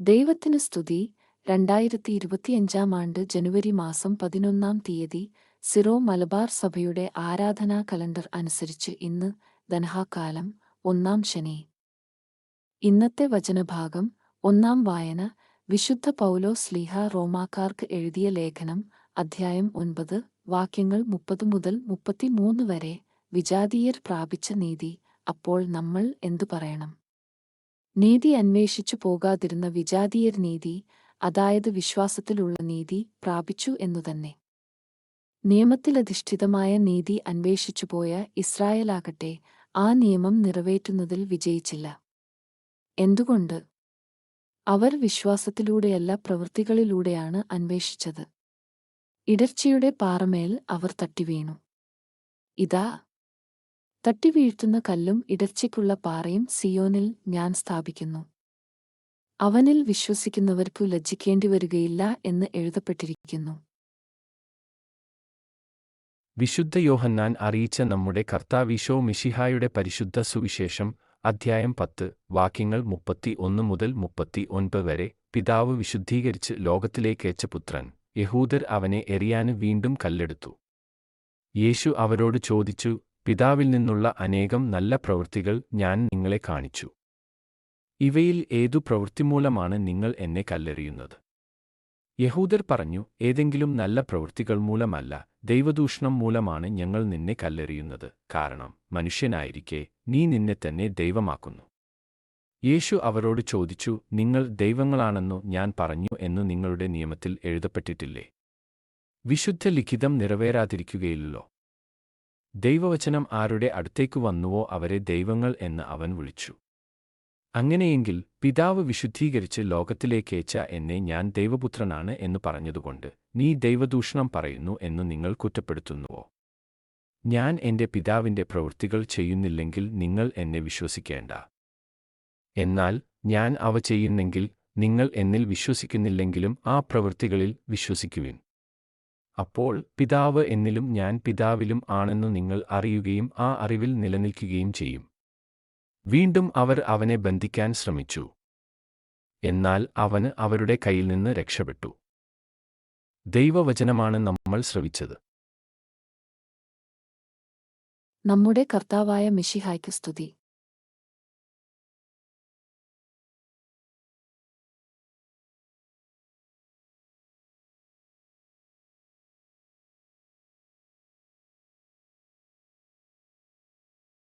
ദൈവത്തിന് സ്തുതി. രണ്ടായിരത്തി ഇരുപത്തിയഞ്ചാം ആണ്ട് ജനുവരി മാസം പതിനൊന്നാം തീയതി സിറോ മലബാർ സഭയുടെ ആരാധനാ കലണ്ടർ അനുസരിച്ച് ഇന്ന് ധനഹാകാലം ഒന്നാം ശനി. ഇന്നത്തെ വചനഭാഗം ഒന്നാം വായന വിശുദ്ധ പൗലോ സ്ലീഹ റോമാക്കാർക്ക് എഴുതിയ ലേഖനം അധ്യായം ഒൻപത് വാക്യങ്ങൾ മുപ്പത് മുതൽ മുപ്പത്തിമൂന്ന് വരെ വിജാതീയർ പ്രാപിച്ച നീതി അപ്പോൾ നമ്മൾ എന്തു പറയണം? നീതി അന്വേഷിച്ചു പോകാതിരുന്ന വിജാതീയർ നീതി അതായത് വിശ്വാസത്തിലുള്ള നീതി പ്രാപിച്ചു എന്നുതന്നെ നിയമത്തിലധിഷ്ഠിതമായ നീതി അന്വേഷിച്ചുപോയ ഇസ്രായേലാകട്ടെ ആ നിയമം നിറവേറ്റുന്നതിൽ വിജയിച്ചില്ല. എന്തുകൊണ്ട്? അവർ വിശ്വാസത്തിലൂടെയല്ല പ്രവൃത്തികളിലൂടെയാണ് അന്വേഷിച്ചത്. ഇടർച്ചയുടെ പാറമേൽ അവർ തട്ടിവീണു. ഇതാ തട്ടിവീഴ്ത്തുന്ന കല്ലും ഇടർച്ചയ്ക്കുള്ള പാറയും സിയോനിൽ ഞാൻ സ്ഥാപിക്കുന്നു. അവനിൽ വിശ്വസിക്കുന്നവർക്കു ലജ്ജിക്കേണ്ടി വരികയില്ല എന്ന് എഴുതപ്പെട്ടിരിക്കുന്നു. വിശുദ്ധ യോഹന്നാൻ അറിയിച്ച നമ്മുടെ കർത്താവിശോ മിഷിഹായുടെ പരിശുദ്ധ സുവിശേഷം അധ്യായം പത്ത് വാക്യങ്ങൾ മുപ്പത്തി ഒന്ന് മുതൽ മുപ്പത്തി ഒൻപത് വരെ പിതാവ് വിശുദ്ധീകരിച്ച് ലോകത്തിലേക്കയച്ച പുത്രൻ യഹൂദർ അവനെ എറിയാന് വീണ്ടും കല്ലെടുത്തു. യേശു അവരോട് ചോദിച്ചു പിതാവിൽ നിന്നുള്ള അനേകം നല്ല പ്രവൃത്തികൾ ഞാൻ നിങ്ങളെ കാണിച്ചു. ഇവയിൽ ഏതു പ്രവൃത്തിമൂലമാണ് നിങ്ങൾ എന്നെ കല്ലെറിയുന്നത്? യഹൂദർ പറഞ്ഞു ഏതെങ്കിലും നല്ല പ്രവൃത്തികൾ മൂലമല്ല ദൈവദൂഷണം മൂലമാണ് ഞങ്ങൾ നിന്നെ കല്ലെറിയുന്നത് കാരണം മനുഷ്യനായിരിക്കെ നീ നിന്നെ തന്നെ ദൈവമാക്കുന്നു. യേശു അവരോട് ചോദിച്ചു നിങ്ങൾ ദൈവങ്ങളാണെന്നു ഞാൻ പറഞ്ഞു എന്നു നിങ്ങളുടെ നിയമത്തിൽ എഴുതപ്പെട്ടിട്ടില്ലേ? വിശുദ്ധ ലിഖിതം നിറവേറാതിരിക്കുകയില്ലല്ലോ ദൈവവചനം ആരുടെ അടുത്തേക്ക് വന്നുവോ അവരെ ദൈവങ്ങൾ എന്ന് അവൻ വിളിച്ചു. അങ്ങനെയെങ്കിൽ പിതാവ് വിശുദ്ധീകരിച്ച് ലോകത്തിലേക്കേച്ച എന്നെ ഞാൻ ദൈവപുത്രനാണ് എന്ന് പറഞ്ഞതുകൊണ്ട് നീ ദൈവദൂഷണം പറയുന്നു എന്നു നിങ്ങൾ കുറ്റപ്പെടുത്തുന്നുവോ? ഞാൻ എന്റെ പിതാവിന്റെ പ്രവൃത്തികൾ ചെയ്യുന്നില്ലെങ്കിൽ നിങ്ങൾ എന്നെ വിശ്വസിക്കേണ്ട. എന്നാൽ ഞാൻ അവ ചെയ്യുന്നെങ്കിൽ നിങ്ങൾ എന്നിൽ വിശ്വസിക്കുന്നില്ലെങ്കിലും ആ പ്രവൃത്തികളിൽ വിശ്വസിക്കുവിൻ. അപ്പോൾ പിതാവ് എന്നിലും ഞാൻ പിതാവിലും ആണെന്ന് നിങ്ങൾ അറിയുകയും ആ അറിവിൽ നിലനിൽക്കുകയും ചെയ്യും. വീണ്ടും അവർ അവനെ ബന്ധിക്കാൻ ശ്രമിച്ചു. എന്നാൽ അവന് അവരുടെ കയ്യിൽ നിന്ന് രക്ഷപ്പെട്ടു. ദൈവവചനമാണ് നമ്മൾ ശ്രവിച്ചത്. നമ്മുടെ കർത്താവായ മിഷിഹായ്ക്ക് സ്തുതി.